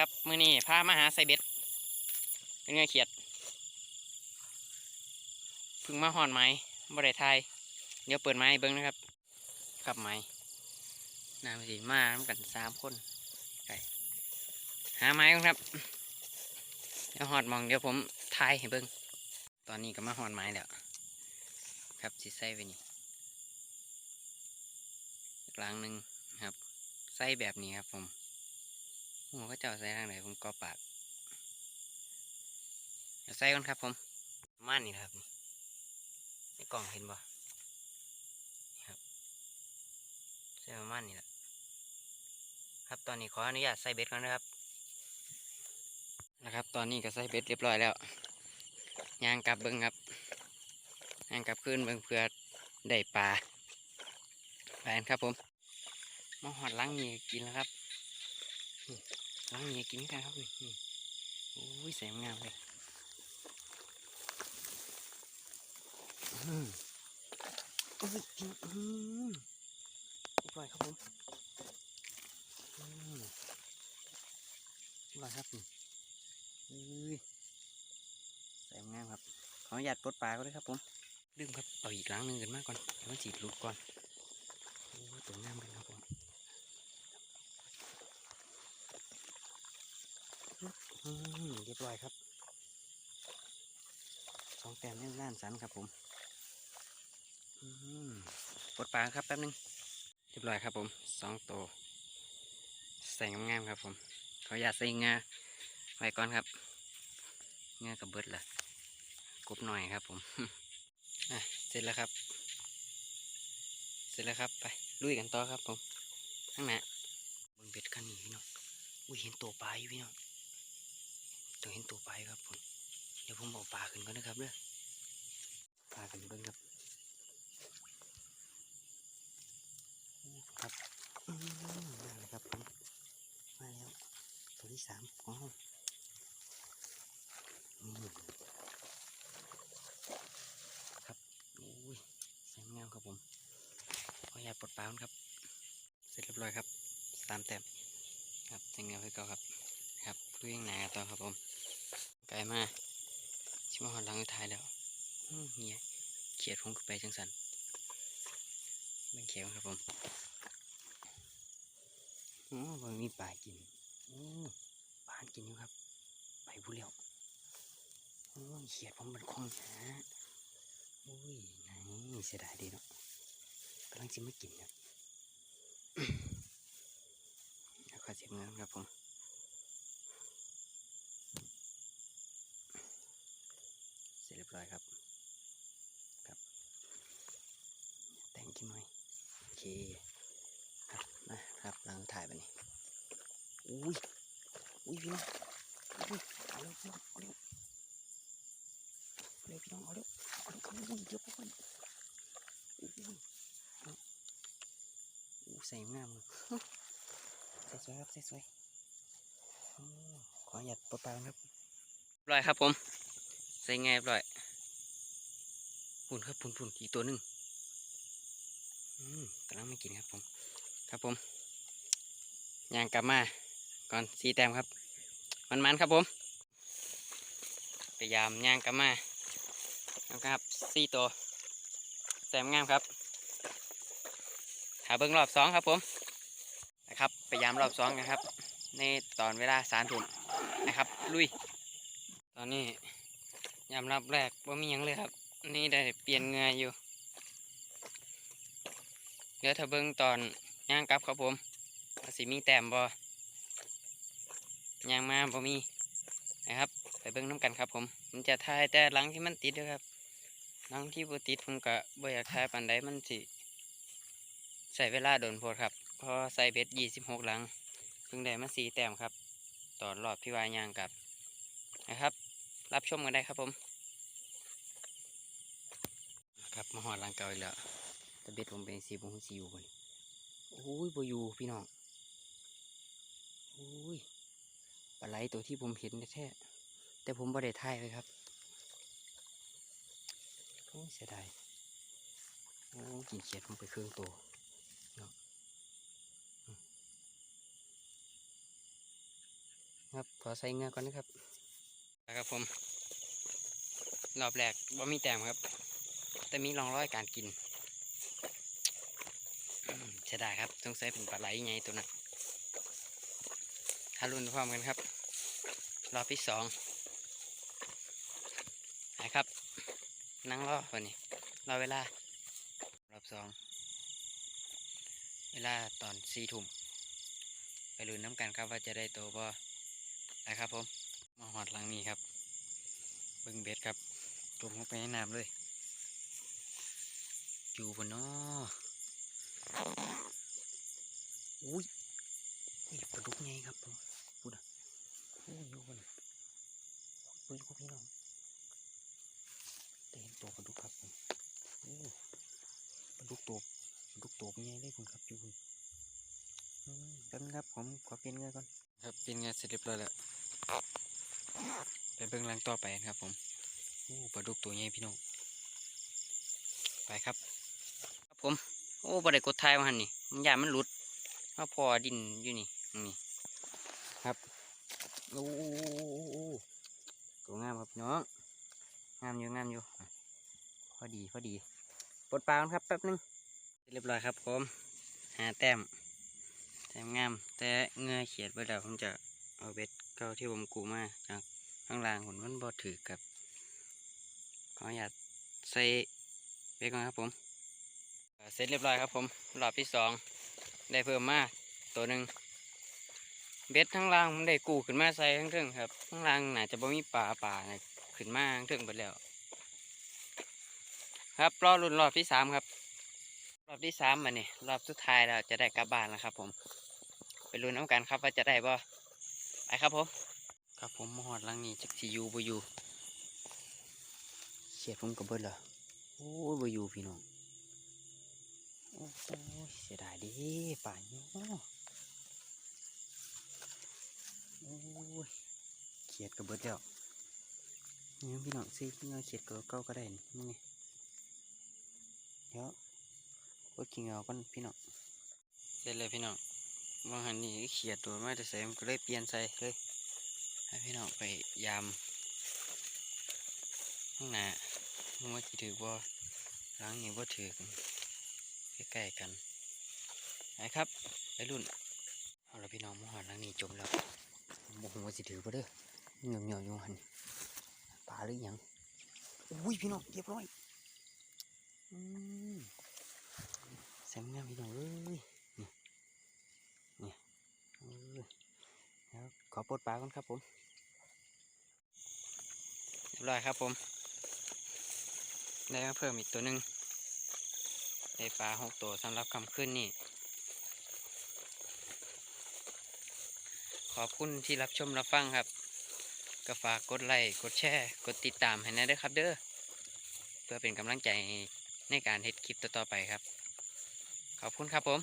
ครับ มือนี้พามาหาไซเบ็ด เป็นไงเขียดพึ่งมาหอนไม้บ่ไทยเดี๋ยวเปิดไม้เบิ้งนะครับกับไม้น้ำสีมาทำกันสามคนไก่หาไม้ก่อนครับ เดี๋ยวหอดมองเดี๋ยวผมทายให้เบิ้งตอนนี้ก็มาหอนไม้แล้ว ครับสิใส่ไปนี่กลางหนึ่งครับใส่แบบนี้ครับผม หัวก็จะเอาใส่ทางไหนผมก็ปากเดี๋ยวใส่ก่อนครับผมม่านนี่นะครับนี่ในกล่องเห็นบ่นครับใส่ประมาณนี้แหละครับตอนนี้ขออนุญาตใส่เบ็ดก่อนนะครับ นะครับ ตอนนี้ก็ใส่เบ็ดเรียบร้อยแล้วยางกลับเบิ้งครับยางกลับขึ้นเบิ้งเพื่อได้ปลาไปกันครับผมมาหอดล้างมีกินแล้วครับ นี่ล้างเมียกินกันครับนี่นี่โอ้ยแสงงามเลยอืมอืมอืมเรียบร้อยครับผมอืมเรียบร้อยครับนี่อุ้ยแสงงามครับขออนุญาตปลดปลาก็ได้ครับผมลืมครับเอาอีกล้างหนึ่งกันมากก่อนเดี๋ยวมันจีดหลุดก่อนโอ้ตัวงาม เลยครับผมอืมเรียบร้อยครับสองแต้มนี่ล้านสันครับผมอืมปลดปลาครับแป๊บนึงเรียบร้อยครับผมสองตัวใส่งามๆครับผมขออยาตใส่งาไว้ก่อนครับงากับเบิดละกบหน่อยครับผมอะเสร็จแล้วครับ เสร็จแล้วครับไปลุยกันต่อครับผมข้างหน้าเบิ่งเบ็ดกันนี่พี่น้องอุ้ยเห็นตัวปลาอยู่พี่น้อง ต้องเห็นตัวไปครับผมเดี๋ยวผมเอาปลาขึ้นก่อนนะครับเด้อปลาขึ้นเบิ้งครับครับอืมาแล้วครับผมมาแล้วตัวที่สามอ๋ออืมครับโอ้ยสวยงามครับผมขออนุญาตปลดปลาก่อนครับ เสร็จเรียบร้อยครับสามแต้มครับสร็จงามไปก่อนครับครับดูยังหนาต่อครับผม กลมาชิมาหอดหลังสุดท้ายแล้วเฮียเขียดผมขึ้นไปจังสันเป็นเขียวครับผมโอ้มันมีปลากินโอ้ปลากินอยู่ครับ ไปผู้เลี้ยวโอ้ยเขียดผมมันคล่องหาโอ้ยนี่เสียดายดีเนาะกำลังจะไม่กินครับแล้วขอเสียบเงินครับผม เส ร็จเรียบร้อยครับ ครับ แต่งกี่หน่อยโอเคครับนะครับหลังถ่ายไปนี่อุ้ยอุ้ยพี่น้องอุ้ยเอาเร็วพี่น้องเอาเร็วเอาเร็วพี่น้องเอาเร็วเอาเร็วเอาเร็วอุ้ยเดี๋ยวก่อนอุ้ยเอาอู้ใส่งามเลยใส่สวยครับใส่สวยโอ้ขอหยัดปลดปลาครับเรียบร้อยครับผมใส่ไงเรียบร้อย ปุ่นครับปุ่นปุ่นอีกตัวหนึ่งกำลังไม่กินครับผม ครับผมย่างกลับมา ก่อนสีแต้มครับ มันมันๆครับผมพยายามย่างกลับมาเอาครับสี่ตัวแต้มงามครับหาเบิ้งรอบสองครับผมนะครับพยายามรอบสองนะครับ ในตอนเวลาสามทุ่มนะครับ ลุย ตอนนี้ยามรับแรกว่ามียังเลยครับ นี่ได้เปลี่ยนเงืออยู่ เดี๋ยวถ้าเบิ่งตอนย่างกลับครับผมสิมีแต้มบ่ย่างมาบ่มีนะครับ ไปเบิ่งน้ำกันครับผมผมจะถ่ายแต่หลังที่มันติดด้วยครับหลังที่บ่ติดผมก็บ่อยากถ่ายปานใดมันสิใส่เวลาโดนโพดครับพอใส่เบ็ดยี่สิบหกหลังเพิ่งได้มาสี่แต้มครับ ตอนรอบที่วายย่างกลับนะครับ รับชมกันได้ครับผม ครับมาหอดลังเก่าอีกแล้วแต่เบ็ดผมเป็นสีผมสีอยู่คนโอ้ยบอยู่พี่น้องโอ้ยปลาไหลตัวที่ผมเห็นแท้แต่ผมบ่ได้ถ่ายเลยครับโอ้ยเสียดายโอ้ยกินเขียดผมไปเครึ่องตัวเนาะอืมใส่เงือก่อนนะครับนะครับผมรอบแรกว่ามีแต้มครับ แต่มีรองรอยการกินใช่ได้ครับต้องใส่เป็นปลาไหลไงตัวนั้นถ้ารุ่นพร้อมกันครับ รอบที่สองนะครับนั่งรอวันนี้รอเวลารอบสองเวลาตอนสี่ทุ่มไปลุ้นน้ำกันครับว่าจะได้โตบ่ไปครับผมมาหอดหลังนี้ครับ เบิ่งเบ็ดครับจุ่มลงไปในน้ำเลย อยู่บนนออุ้ยนี่ปลาดุกไงครับผมพูดอะโอ้ยอยู่บนอุ้ยอยู่กับพี่น้องแต่เห็นตัวปลาดุกครับผมโอ้ปลาดุกตัวปลาดุกตัวเป็นไงเลยคุณครับอยู่บนอืมแป๊บนึงครับผมขอเปลี่ยนเงือก่อนครับเปลี่ยนเงือเสร็จเรียบร้อยแล้วไปเบิ่งหลังต่อไปนะครับผมโอ้ปลาดุกตัวใหญ่พี่น้องไปครับ ผม โอ้บ่ได้กดทายมาหันนี่ มันยามันหลุดมาพอดินอยู่นี่ นี่ครับโอ้ตัวงามครับน้อง งามอยู่งามอยู่ พอดีพอดีปลดปลาก่อนครับแป๊บหนึง เรียบร้อยครับผม หาแต้ม แต้มงาม แต่เงยเขียดไว้แล้วผมจะเอาเบ็ดเก่าที่ผมกูมาจากข้างล่างผมมันบ่ถือกับขออนุญาตใส่เบรกก่อนครับผม เสร็จเรียบร้อยครับผมรอบที่สองได้เพิ่มมาตัวหนึ่งเบ็ดทั้งล่างมันได้กูขึ้นมาใส่ทั้งเทิงครับทั้งล่างน่าจะบ่มีป่าป่าน่ะขึ้นมาทั้งเทิงไปแล้ว ครับรอรุ่นรอบที่สามครับ รอบที่สามมาเนี่ยรอบสุดท้ายแล้วจะได้กลับบ้านแล้วครับ ผมไปลุ้นน้ำกันครับว่าจะได้บ่ไปครับผมครับผมมาหอดลังนี้จักสิอยู่บ่อยู่เขียดผมกับเบิดเหรอโอ้ยบ่อยู่พี่น้อง โอ้โหเสียดายดิป่านนี้โอ้ยเขียดกับเบิดแล้วนี่พี่น้องซิเงเขียดกับเก้าก็ได้นี่นี่ไงเดี๋ยวเบิดกินเงาก่อนพี่น้องเสร็จเลยพี่น้องบางหันนี่เขียดตัวมาแต่ใส่มันก็เลยเปลี่ยนใส่เลยให้พี่น้องไปยามข้างหน้ามึงว่าจะถือบ่หล้างนี้ว่าถือ ใกล้ๆกันไปครับไปรุ่นเอาละพี่น้องมหอดหล้างนี้จมแล้วโมโหว่าสิถือบ่เด้อเหนียวเหนียวอยู่หันปลาหรือยังอุ้ยพี่น้องเรียบร้อยอืมแซมงามพี่น้องเอ้ยนี่นี่เอ้ยแล้วขอปลดปลาก่อนครับผมเรียบร้อยครับผมได้มาเพิ่มอีกตัวหนึ่ง ได้ปลาหกตัวสำหรับคำขึ้นนี่ ขอบคุณที่รับชมรับฟังครับ ก็ฝากกดไลค์กดแชร์กดติดตามให้นะเด้ครับเด้อเพื่อเป็นกำลังใจในการเฮ็ดคลิปต่อๆไปครับ ขอบคุณครับผม